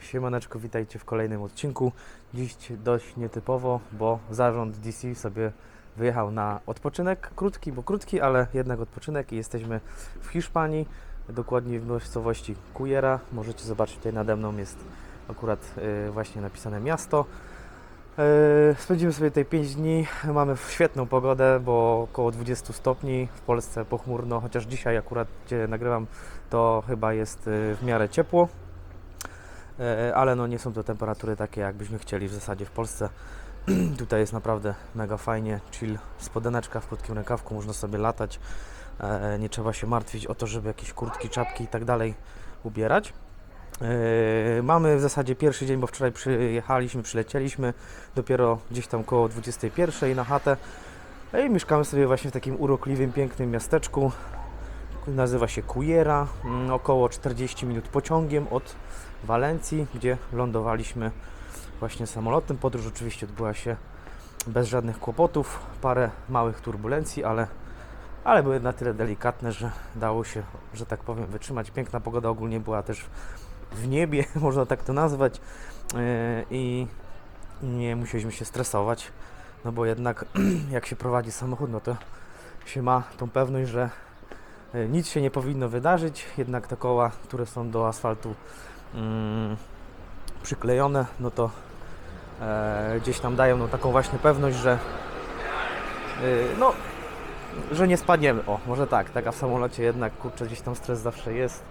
Siemaneczko, witajcie w kolejnym odcinku. Dziś dość nietypowo, bo zarząd DC sobie wyjechał na odpoczynek, krótki, bo krótki, ale jednak odpoczynek i jesteśmy w Hiszpanii, dokładnie w miejscowości Cujera. Możecie zobaczyć, tutaj nade mną jest akurat y, właśnie napisane miasto. Y, Spędzimy sobie tutaj 5 dni, mamy świetną pogodę, bo około 20 stopni, w Polsce pochmurno, chociaż dzisiaj akurat, gdzie nagrywam, to chyba jest y, w miarę ciepło. E, ale no nie są to temperatury takie, jakbyśmy chcieli w zasadzie w Polsce. Tutaj jest naprawdę mega fajnie, chill, spodeneczka w krótkim rękawku, można sobie latać, e, nie trzeba się martwić o to, żeby jakieś kurtki, czapki i tak dalej ubierać. E, Mamy w zasadzie pierwszy dzień, bo wczoraj przyjechaliśmy, przylecieliśmy dopiero gdzieś tam koło 21 na chatę No i mieszkamy sobie właśnie w takim urokliwym, pięknym miasteczku. Nazywa się Cujera, mm, około 40 minut pociągiem od Walencji, gdzie lądowaliśmy właśnie samolotem. Podróż oczywiście odbyła się bez żadnych kłopotów, parę małych turbulencji, ale, ale były na tyle delikatne, że dało się, że tak powiem, wytrzymać. Piękna pogoda ogólnie była też w niebie, można tak to nazwać, yy, i nie musieliśmy się stresować, no bo jednak jak się prowadzi samochód, no to się ma tą pewność, że yy, nic się nie powinno wydarzyć, jednak te koła, które są do asfaltu mm, przyklejone, no to e, gdzieś tam dają no, taką właśnie pewność, że y, no, że nie spadniemy. O, może tak, tak, a w samolocie jednak kurczę gdzieś tam stres zawsze jest.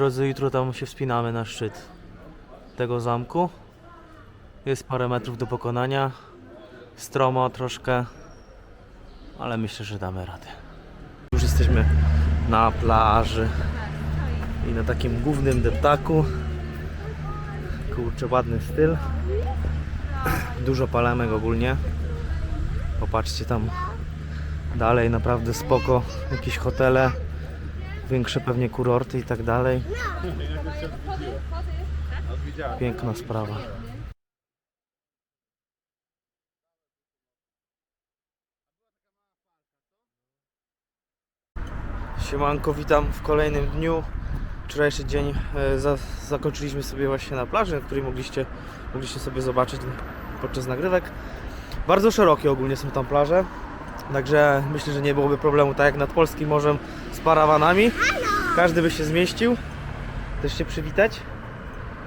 Drodzy, jutro tam się wspinamy na szczyt tego zamku. Jest parę metrów do pokonania. Stromo troszkę, ale myślę, że damy radę. Już jesteśmy na plaży i na takim głównym deptaku. Kurczę, ładny styl. Dużo palemek ogólnie. Popatrzcie tam dalej, naprawdę spoko. Jakieś hotele większe pewnie kurorty i tak dalej. Piękna sprawa. Siemanko, witam w kolejnym dniu. Wczorajszy dzień e, za, zakończyliśmy sobie właśnie na plaży, na której mogliście, mogliście sobie zobaczyć podczas nagrywek. Bardzo szerokie ogólnie są tam plaże, także myślę, że nie byłoby problemu tak jak nad Polskim Morzem z parawanami. Każdy by się zmieścił. Też się przywitać.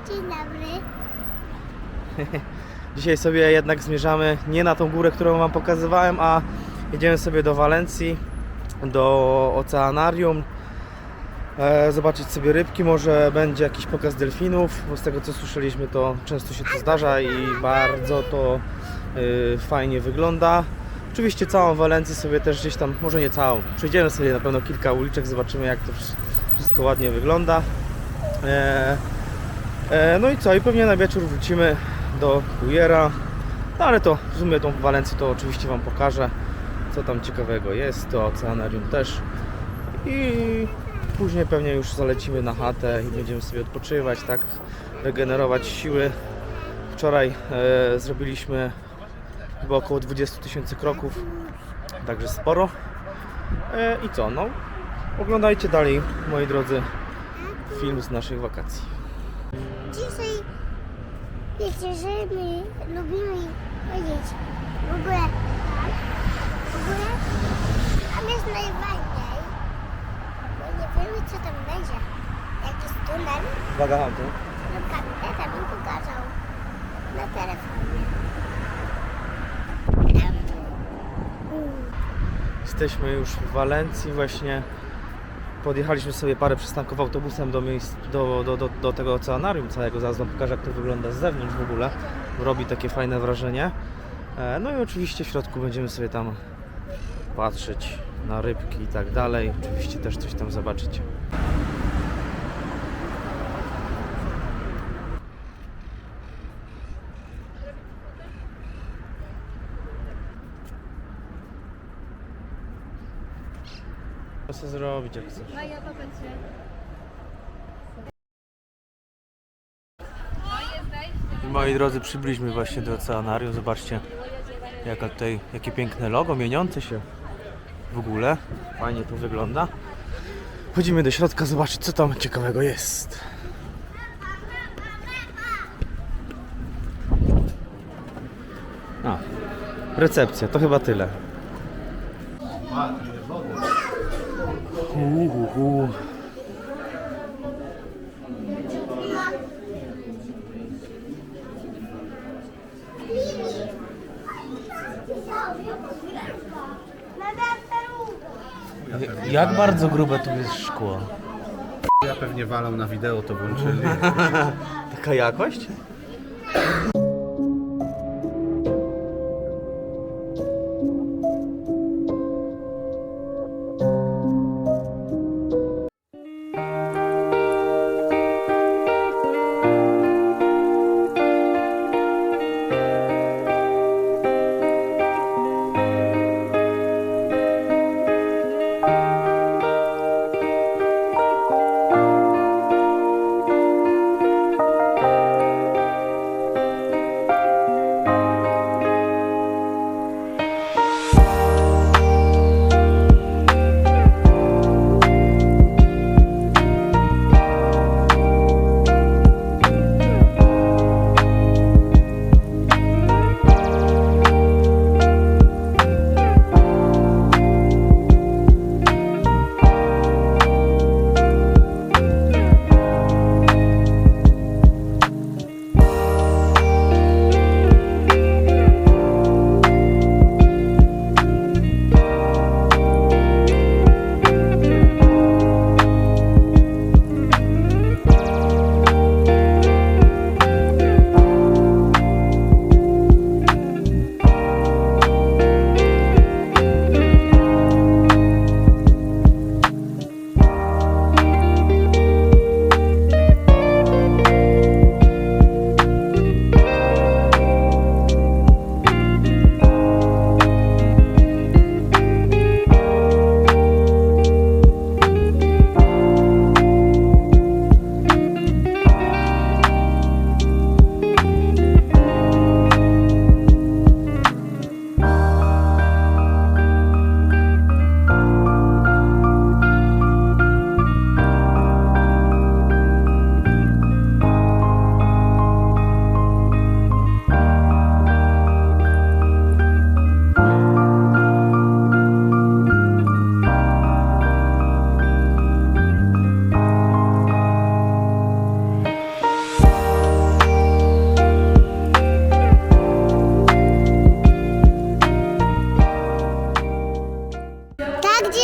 Dzień dobry. Dzisiaj sobie jednak zmierzamy nie na tą górę, którą Wam pokazywałem, a jedziemy sobie do Walencji, do oceanarium. E, zobaczyć sobie rybki, może będzie jakiś pokaz delfinów, bo z tego co słyszeliśmy to często się to zdarza i bardzo to y, fajnie wygląda. Oczywiście całą Walencję sobie też gdzieś tam, może nie całą, przejdziemy sobie na pewno kilka uliczek, zobaczymy jak to wsz- wszystko ładnie wygląda. E, e, no i co, i pewnie na wieczór wrócimy do Cujera. No ale to w sumie tą Walencję to oczywiście Wam pokażę, co tam ciekawego jest, to oceanarium też. I później pewnie już zalecimy na chatę i będziemy sobie odpoczywać, tak, regenerować siły. Wczoraj e, zrobiliśmy chyba około 20 tysięcy kroków, także sporo. E, I co, no, oglądajcie dalej, moi drodzy, film z naszych wakacji. Dzisiaj wiecie, że my lubimy powiedzieć w ogóle w ogóle tam jest najfajniej, bo nie wiemy co tam będzie. Jakiś tunel, Uwaga, Antu. no kapitan mi pokazał na telefonie. Em, mm, Jesteśmy już w Walencji właśnie. Podjechaliśmy sobie parę przystanków autobusem do, miejsc, do, do, do, do tego oceanarium całego. Zaraz wam pokażę jak to wygląda z zewnątrz w ogóle. Robi takie fajne wrażenie. E, No i oczywiście w środku będziemy sobie tam patrzeć na rybki i tak dalej. Oczywiście też coś tam zobaczycie. Mogę sobie zrobić jak chcesz. To będzie. Moi drodzy, przybyliśmy właśnie do oceanarium. Zobaczcie, jaka tutaj, jakie piękne logo, mieniące się w ogóle. Fajnie to wygląda. Chodzimy do środka zobaczyć, co tam ciekawego jest. A, recepcja, to chyba tyle. Uhuhu. Jak bardzo grube tu jest szkło? Ja pewnie walą na wideo to włączyli. Taka jakość?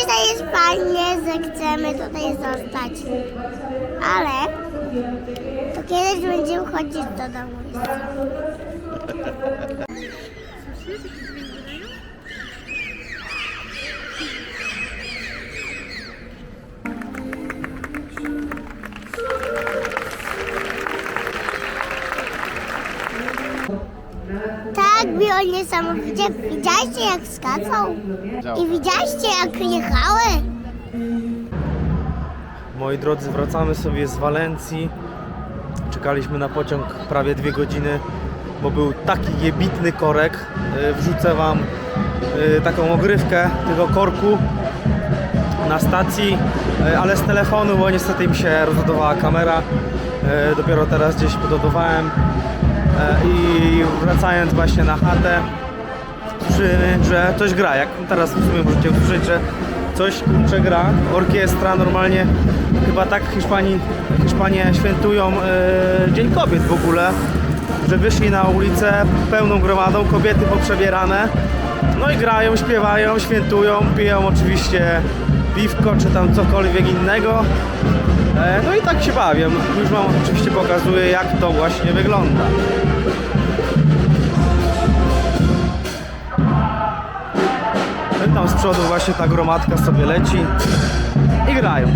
Dzisiaj jest fajnie, że chcemy tutaj zostać. Ale to kiedyś będziemy chodzić do domu. Tak, było niesamowicie. Widzieliście jak skacą? I widzieliście jak jechały? Moi drodzy, wracamy sobie z Walencji. Czekaliśmy na pociąg prawie dwie godziny, bo był taki jebitny korek. Y, Wrzucę Wam y, taką ogrywkę tego korku na stacji, y, ale z telefonu, bo niestety mi się rozładowała kamera. Dopiero teraz gdzieś podładowałem i wracając właśnie na chatę słyszymy, że coś gra. Jak teraz w sumie możecie usłyszeć, że coś kurczę gra. Orkiestra normalnie chyba tak Hiszpanii, Hiszpanie świętują e, Dzień Kobiet w ogóle, że wyszli na ulicę pełną gromadą, kobiety poprzebierane. No i grają, śpiewają, świętują, piją oczywiście piwko czy tam cokolwiek innego. E, no i tak się bawię. Już Wam oczywiście pokazuję jak to właśnie wygląda. Tam z przodu właśnie ta gromadka sobie leci i grają.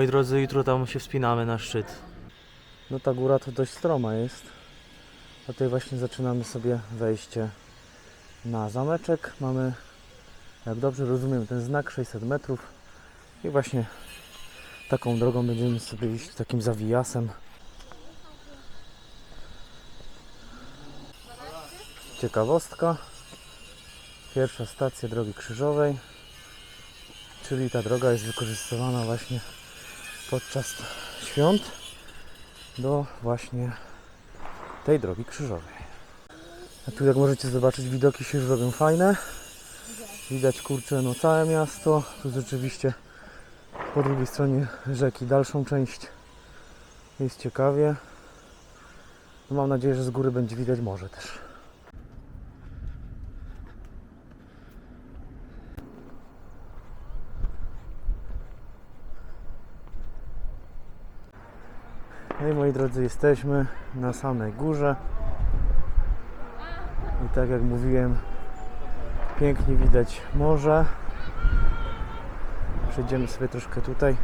Moi drodzy, jutro tam się wspinamy na szczyt. No ta góra to dość stroma jest. A tutaj właśnie zaczynamy sobie wejście na zameczek. Mamy, jak dobrze rozumiem, ten znak 600 metrów. I właśnie taką drogą będziemy sobie iść takim zawijasem. Ciekawostka. Pierwsza stacja drogi krzyżowej. Czyli ta droga jest wykorzystywana właśnie podczas świąt do właśnie tej drogi krzyżowej. A tu jak możecie zobaczyć widoki się już robią fajne. Widać kurczę no całe miasto. Tu rzeczywiście po drugiej stronie rzeki dalszą część jest ciekawie. No mam nadzieję, że z góry będzie widać morze też. No i moi drodzy, jesteśmy na samej górze. I tak jak mówiłem, pięknie widać morze. Przejdziemy sobie troszkę tutaj,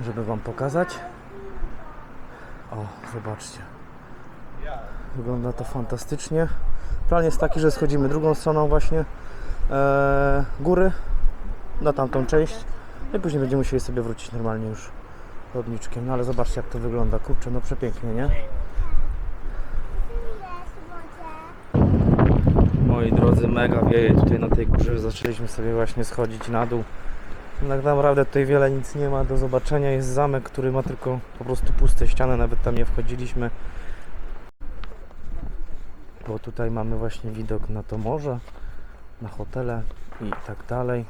żeby Wam pokazać. O, zobaczcie. Wygląda to fantastycznie. Plan jest taki, że schodzimy drugą stroną właśnie e, góry na tamtą część. No i później będziemy musieli sobie wrócić normalnie już chodniczkiem. No ale zobaczcie jak to wygląda. Kurczę, no przepięknie, nie? Moi drodzy, mega wieje tutaj na tej górze. Zaczęliśmy sobie właśnie schodzić na dół. Tak naprawdę tutaj wiele nic nie ma do zobaczenia. Jest zamek, który ma tylko po prostu puste ściany, nawet tam nie wchodziliśmy. Bo tutaj mamy właśnie widok na to morze, na hotele i tak dalej.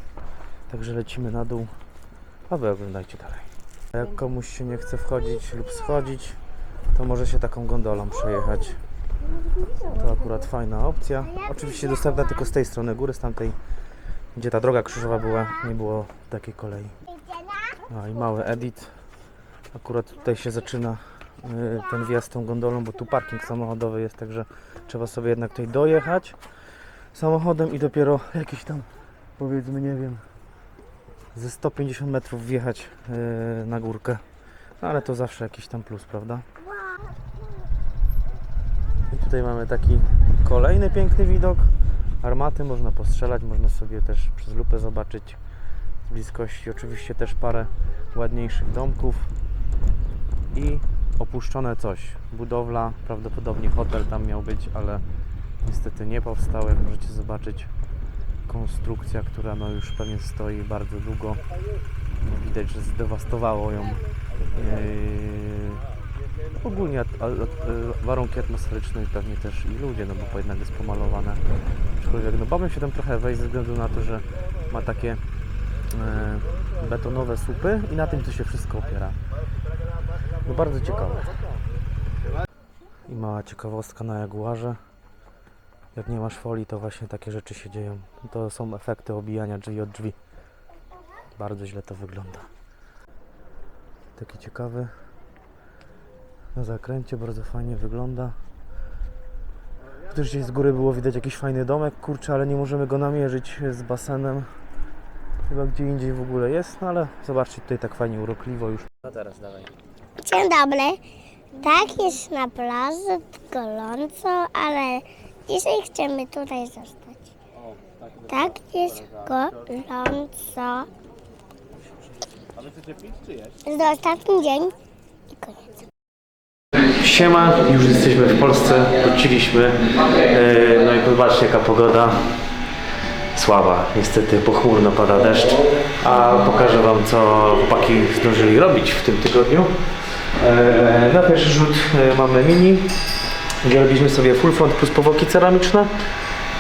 Także lecimy na dół, a wy oglądajcie dalej. Jak komuś się nie chce wchodzić lub schodzić, to może się taką gondolą przejechać. To akurat fajna opcja. Oczywiście dostępna tylko z tej strony góry, z tamtej, gdzie ta droga krzyżowa była, nie było takiej kolei. No i mały edit. Akurat tutaj się zaczyna y, ten wjazd tą gondolą, bo tu parking samochodowy jest, także trzeba sobie jednak tutaj dojechać samochodem i dopiero jakieś tam, powiedzmy, nie wiem, ze 150 metrów wjechać y, na górkę. No ale to zawsze jakiś tam plus, prawda? I tutaj mamy taki kolejny piękny widok. Armaty można postrzelać, można sobie też przez lupę zobaczyć z bliskości. Oczywiście też parę ładniejszych domków i opuszczone coś. Budowla, prawdopodobnie hotel tam miał być, ale niestety nie powstał. Jak możecie zobaczyć, konstrukcja, która no już pewnie stoi bardzo długo. Widać, że zdewastowało ją yy, ogólnie at, at, warunki atmosferyczne i pewnie też i ludzie, no bo jednak jest pomalowane. Aczkolwiek no bałbym się tam trochę wejść ze względu na to, że ma takie e, betonowe słupy i na tym to się wszystko opiera. No bardzo ciekawe. I mała ciekawostka na Jaguarze. Jak nie masz folii, to właśnie takie rzeczy się dzieją. To są efekty obijania drzwi od drzwi. Bardzo źle to wygląda. Taki ciekawy na zakręcie, bardzo fajnie wygląda. Też gdzieś z góry było widać jakiś fajny domek, kurczę, ale nie możemy go namierzyć z basenem. Chyba gdzie indziej w ogóle jest, no ale zobaczcie tutaj tak fajnie urokliwo już. A teraz dawaj. Dzień dobry. Tak jest na plaży, gorąco, ale dzisiaj chcemy tutaj zostać. Tak jest gorąco. A wy chcecie pić ostatni dzień i koniec. Siema, już jesteśmy w Polsce, wróciliśmy. E, No i zobaczcie jaka pogoda. Słaba, niestety pochmurno pada deszcz. A pokażę Wam co chłopaki zdążyli robić w tym tygodniu. E, Na pierwszy rzut e, mamy mini, gdzie robiliśmy sobie full front plus powłoki ceramiczne.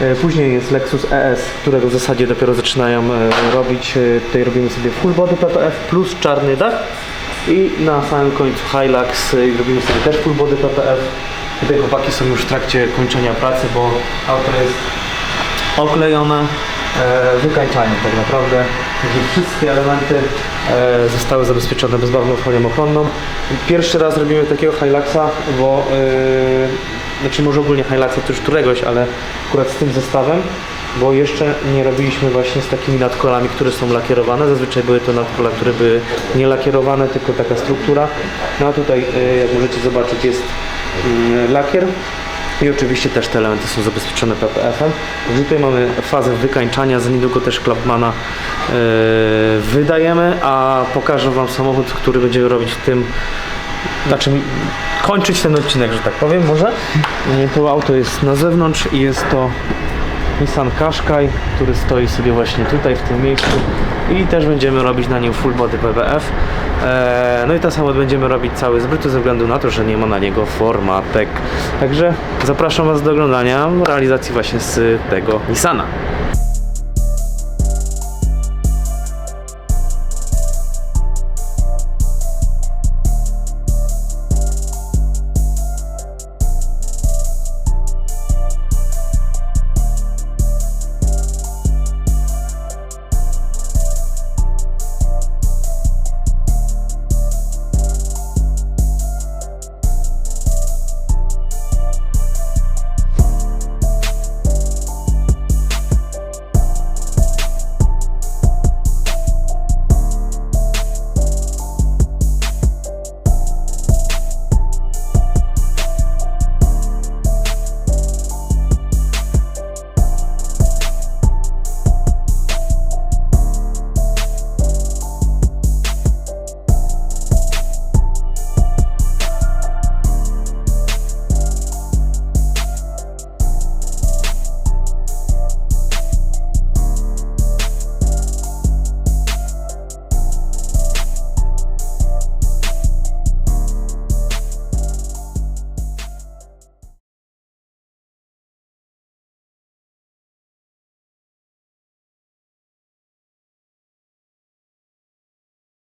E, Później jest Lexus ES, którego w zasadzie dopiero zaczynają e, robić. E, Tutaj robimy sobie full body PPF plus czarny dach. I na samym końcu Hilux robimy sobie też full body PPF. Tutaj chłopaki są już w trakcie kończenia pracy, bo auto jest oklejone, e, wykańczają tak naprawdę. Także wszystkie elementy zostały zabezpieczone bezbarwną folią ochronną. Pierwszy raz robimy takiego Hiluxa, bo e, znaczy może ogólnie Hiluxa to już któregoś, ale akurat z tym zestawem. bo jeszcze nie robiliśmy właśnie z takimi nadkolami, które są lakierowane. Zazwyczaj były to nadkola, które były nie lakierowane, tylko taka struktura. No a tutaj, y, jak możecie zobaczyć, jest mm, lakier. I oczywiście też te elementy są zabezpieczone PPF-em. Tutaj mamy fazę wykańczania, za niedługo też klapmana yy, wydajemy, a pokażę Wam samochód, który będziemy robić w tym, znaczy kończyć ten odcinek, że tak powiem może. Yy, To auto jest na zewnątrz i jest to Nissan Qashqai, który stoi sobie właśnie tutaj w tym miejscu i też będziemy robić na nim full body PBF. Eee, no i ten samochód będziemy robić cały z brytu ze względu na to, że nie ma na niego formatek. Także zapraszam Was do oglądania realizacji właśnie z tego Nissana.